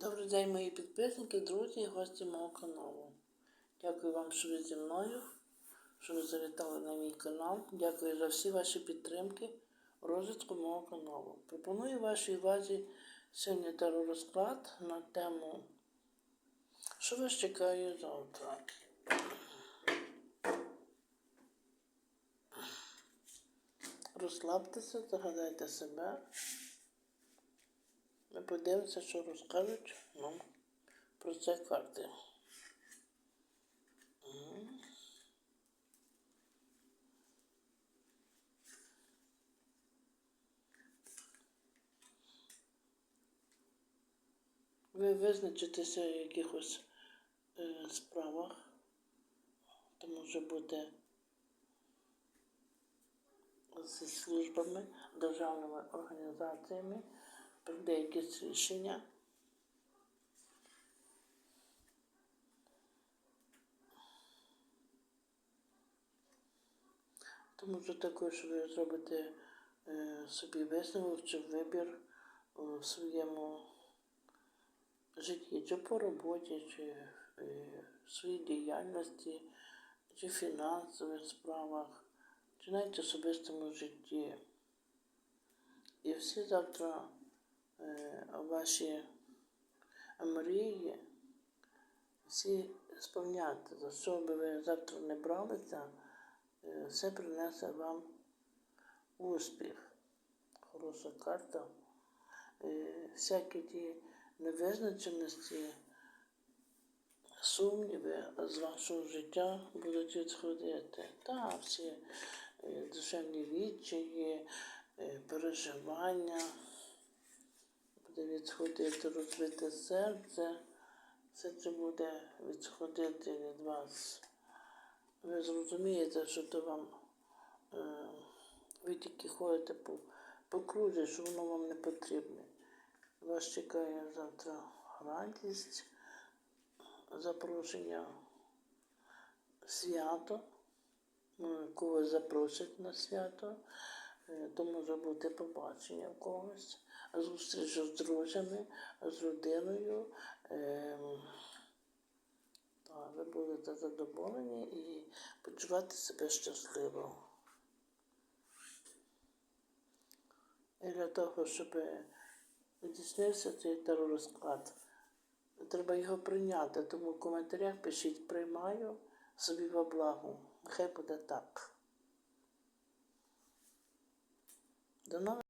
Добрий день, мої підписники, друзі і гості мого каналу. Дякую вам, що ви зі мною, що ви завітали на мій канал. Дякую за всі ваші підтримки розвитку мого каналу. Пропоную вашій увазі сьогодні теророзклад на тему, що вас чекає завтра. Розслабтеся, загадайте себе. Ми подивимося, що розкажуть нам про це карти. Ви визначитеся в якихось е, справах. То може бути зі службами, державними організаціями, якесь рішення. Тому що також ви зробите е, собі висновок чи вибір у своєму житті, чи по роботі, чи е, в своїй діяльності, чи в фінансових справах, чи навіть в особистому житті. І всі завтра е, ваші мрії, всі сповняти, за що би ви завтра не бралися, е, все принесе вам успіх. Хороша карта. Е, всякі ті невизначеності, сумніви з вашого життя будуть відходити. Та всі е, душевні відчаї, е, переживання, буде відходити розбите серце, все це буде відходити від вас. Ви зрозумієте, що то вам е, ви тільки ходите по, по крузі, що воно вам не потрібне. Вас чекає завтра радість, запрошення свято, ну, когось запросять на свято, е, то може бути побачення в когось, зустріч з друзями, з родиною. Ем, ви будете задоволені і почувати себе щасливо. І для того, щоб здійснився цей теророзклад, треба його прийняти. Тому в коментарях пишіть приймаю собі во благо. Нехай буде так. До нових